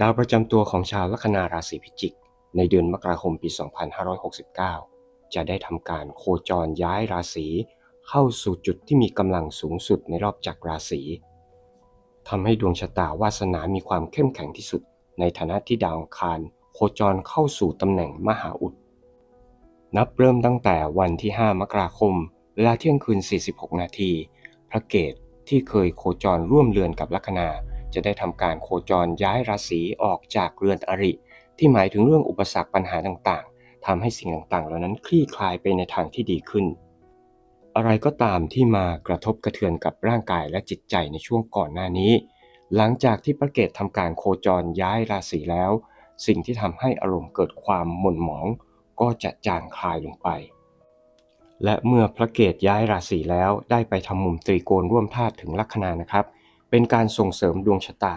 ดาวประจำตัวของชาวลัคนาราศีพิจิก ในเดือนมกราคมปี 2569 จะได้ทำการโคจรย้ายราศีเข้าสู่จุดที่มีกำลังสูงสุดในรอบจักรราศีทำให้ดวงชะตาวาสนามีความเข้มแข็งที่สุด ในฐานะที่ดาวคารโคจรเข้าสู่ตำแหน่งมหาอุด นับเริ่มตั้งแต่วันที่ 5 มกราคม เวลาเที่ยงคืน 46 นาที พระเกตที่เคยโคจรร่วมเรือนกับลัคนา จะได้ทำการโคจรย้ายราศีออกจากเรือนอริ ที่หมายถึงเรื่องอุปสรรคปัญหาต่างๆทำให้สิ่งต่างๆ เหล่านั้นคลี่คลายไปในทางที่ดีขึ้น อะไรก็ตามที่มากระทบกระเทือนกับร่างกายและจิตใจในช่วงก่อนหน้านี้ หลังจากที่พระเกตทำการโคจรย้ายราศีแล้ว สิ่งที่ทำให้อารมณ์เกิดความหม่นหมอง ก็จะจางคลายลงไปและเมื่อพระเกตย้ายราศีแล้วได้ไปทำมุมตรีโกณร่วมธาตุถึงลัคนานะครับ เป็นการส่งเสริมดวงชะตา